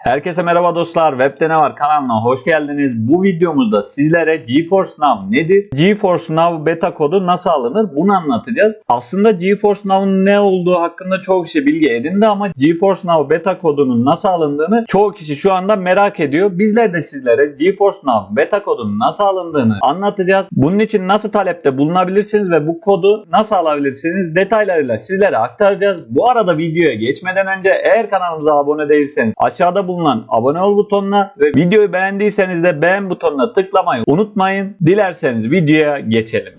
Herkese merhaba dostlar. Web'de ne var kanalına hoş geldiniz. Bu videomuzda sizlere GeForce Now nedir? GeForce Now beta kodu nasıl alınır? Bunu anlatacağız. Aslında GeForce Now'ın ne olduğu hakkında çok kişi bilgi edindi ama GeForce Now beta kodunun nasıl alındığını çoğu kişi şu anda merak ediyor. Bizler de sizlere GeForce Now beta kodunun nasıl alındığını anlatacağız. Bunun için nasıl talepte bulunabilirsiniz ve bu kodu nasıl alabilirsiniz detaylarıyla sizlere aktaracağız. Bu arada videoya geçmeden önce eğer kanalımıza abone değilseniz aşağıda bulunan abone ol butonuna ve videoyu beğendiyseniz de beğen butonuna tıklamayı unutmayın. Dilerseniz videoya geçelim.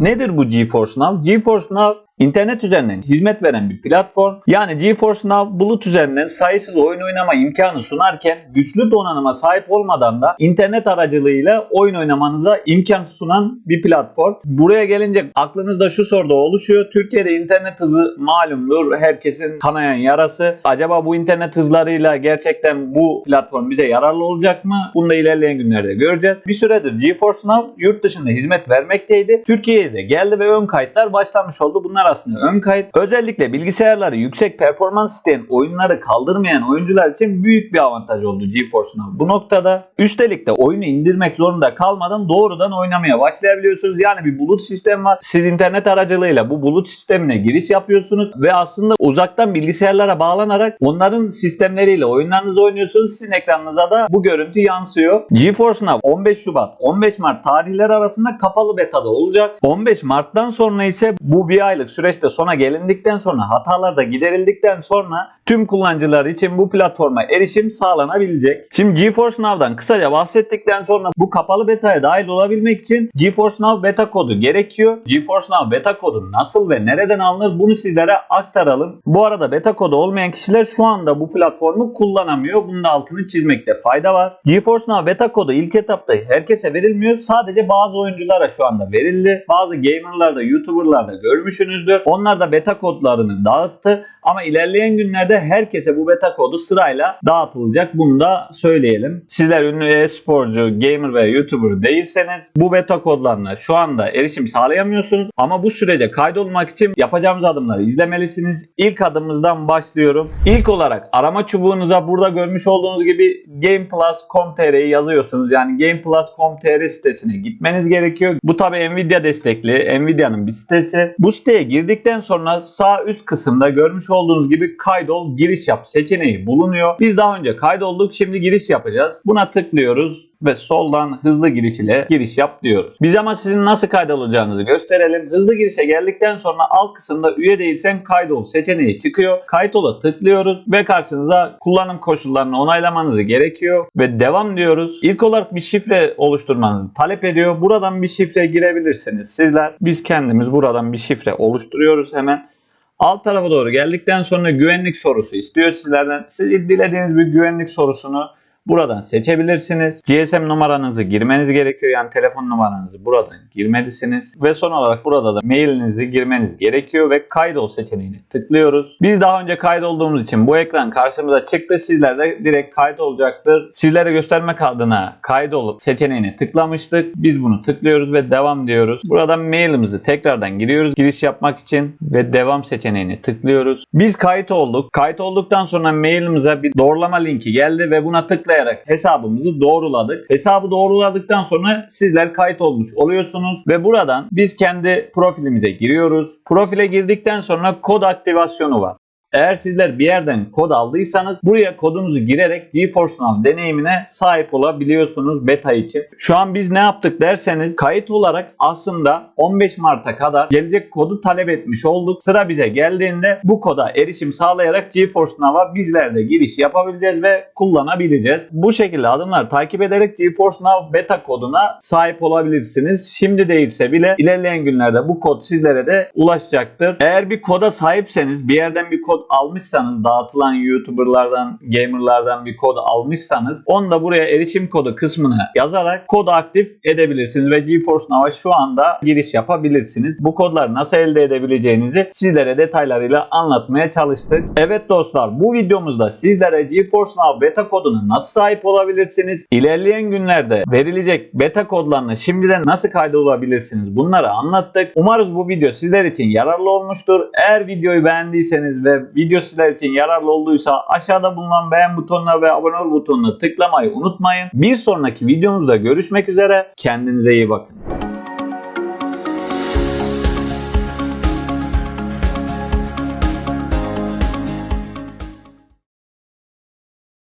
Nedir bu GeForce Now? GeForce Now internet üzerinden hizmet veren bir platform. Yani GeForce Now bulut üzerinden sayısız oyun oynama imkanı sunarken güçlü donanıma sahip olmadan da internet aracılığıyla oyun oynamanıza imkan sunan bir platform. Buraya gelince aklınızda şu soru da oluşuyor. Türkiye'de internet hızı malumdur. Herkesin kanayan yarası. Acaba bu internet hızlarıyla gerçekten bu platform bize yararlı olacak mı? Bunu da ilerleyen günlerde göreceğiz. Bir süredir GeForce Now yurt dışında hizmet vermekteydi. Türkiye'ye de geldi ve ön kayıtlar başlamış oldu. Bunlar aslında ön kayıt. Özellikle bilgisayarları yüksek performans isteyen oyunları kaldırmayan oyuncular için büyük bir avantaj oldu GeForce Now. Bu noktada üstelik de oyunu indirmek zorunda kalmadan doğrudan oynamaya başlayabiliyorsunuz. Yani bir bulut sistem var. Siz internet aracılığıyla bu bulut sistemine giriş yapıyorsunuz ve aslında uzaktan bilgisayarlara bağlanarak onların sistemleriyle oyunlarınızı oynuyorsunuz. Sizin ekranınıza da bu görüntü yansıyor. GeForce Now 15 Şubat 15 Mart tarihleri arasında kapalı betada olacak. 15 Mart'tan sonra ise bu bir aylık süreçte sona gelindikten sonra hatalar da giderildikten sonra tüm kullanıcılar için bu platforma erişim sağlanabilecek. Şimdi GeForce Now'dan kısaca bahsettikten sonra bu kapalı betaya dahil olabilmek için GeForce Now beta kodu gerekiyor. GeForce Now beta kodu nasıl ve nereden alınır bunu sizlere aktaralım. Bu arada beta kodu olmayan kişiler şu anda bu platformu kullanamıyor. Bunun da altını çizmekte fayda var. GeForce Now beta kodu ilk etapta herkese verilmiyor. Sadece bazı oyunculara şu anda verildi. Bazı gamerlar da YouTuber'lar da görmüşsünüzdür. Onlar da beta kodlarını dağıttı. Ama ilerleyen günlerde herkese bu beta kodu sırayla dağıtılacak. Bunu da söyleyelim. Sizler ünlü e-sporcu, gamer ve YouTuber değilseniz bu beta kodlarına şu anda erişim sağlayamıyorsunuz. Ama bu sürece kaydolmak için yapacağımız adımları izlemelisiniz. İlk adımımızdan başlıyorum. İlk olarak arama çubuğunuza burada görmüş olduğunuz gibi gameplus.com.tr'yi yazıyorsunuz. Yani gameplus.com.tr sitesine gitmeniz gerekiyor. Bu tabi Nvidia destekli. Nvidia'nın bir sitesi. Bu siteye girdikten sonra sağ üst kısımda görmüş olduğunuz gibi kaydol giriş yap seçeneği bulunuyor. Biz daha önce kaydolduk. Şimdi giriş yapacağız. Buna tıklıyoruz ve soldan hızlı giriş ile giriş yap diyoruz. Biz ama sizin nasıl kaydolacağınızı gösterelim. Hızlı girişe geldikten sonra alt kısımda üye değilsen kaydol seçeneği çıkıyor. Kaydola tıklıyoruz ve karşınıza kullanım koşullarını onaylamanızı gerekiyor ve devam diyoruz. İlk olarak bir şifre oluşturmanızı talep ediyor. Buradan bir şifre girebilirsiniz. Sizler biz kendimiz buradan bir şifre oluşturuyoruz hemen. Alt tarafa doğru geldikten sonra güvenlik sorusu istiyor sizlerden. Siz dilediğiniz bir güvenlik sorusunu buradan seçebilirsiniz. GSM numaranızı girmeniz gerekiyor. Yani telefon numaranızı buradan girmelisiniz. Ve son olarak burada da mailinizi girmeniz gerekiyor ve kaydol seçeneğini tıklıyoruz. Biz daha önce kaydolduğumuz için bu ekran karşımıza çıktı. Sizler de direkt kaydolacaktır. Sizlere göstermek adına kaydol seçeneğini tıklamıştık. Biz bunu tıklıyoruz ve devam diyoruz. Buradan mailimizi tekrardan giriyoruz. Giriş yapmak için ve devam seçeneğini tıklıyoruz. Biz kayıt olduk. Kayıt olduktan sonra mailimize bir doğrulama linki geldi ve buna tıklayarak hesabımızı doğruladık. Hesabı doğruladıktan sonra sizler kayıt olmuş oluyorsunuz ve buradan biz kendi profilimize giriyoruz. Profile girdikten sonra kod aktivasyonu var. Eğer sizler bir yerden kod aldıysanız buraya kodunuzu girerek GeForce Now deneyimine sahip olabiliyorsunuz beta için. Şu an biz ne yaptık derseniz kayıt olarak aslında 15 Mart'a kadar gelecek kodu talep etmiş olduk. Sıra bize geldiğinde bu koda erişim sağlayarak GeForce Now'a bizler de giriş yapabileceğiz ve kullanabileceğiz. Bu şekilde adımlar takip ederek GeForce Now beta koduna sahip olabilirsiniz. Şimdi değilse bile ilerleyen günlerde bu kod sizlere de ulaşacaktır. Eğer bir koda sahipseniz bir yerden bir kod kod almışsanız dağıtılan YouTuber'lardan, gamer'lardan bir kod almışsanız onu da buraya erişim kodu kısmına yazarak kodu aktif edebilirsiniz ve GeForce Now'a şu anda giriş yapabilirsiniz. Bu kodları nasıl elde edebileceğinizi sizlere detaylarıyla anlatmaya çalıştık. Evet dostlar bu videomuzda sizlere GeForce Now beta koduna nasıl sahip olabilirsiniz? İlerleyen günlerde verilecek beta kodlarına şimdiden nasıl kaydolabilirsiniz? Bunları anlattık. Umarız bu video sizler için yararlı olmuştur. Eğer videoyu beğendiyseniz ve video sizler için yararlı olduysa aşağıda bulunan beğen butonuna ve abone ol butonuna tıklamayı unutmayın. Bir sonraki videomuzda görüşmek üzere. Kendinize iyi bakın.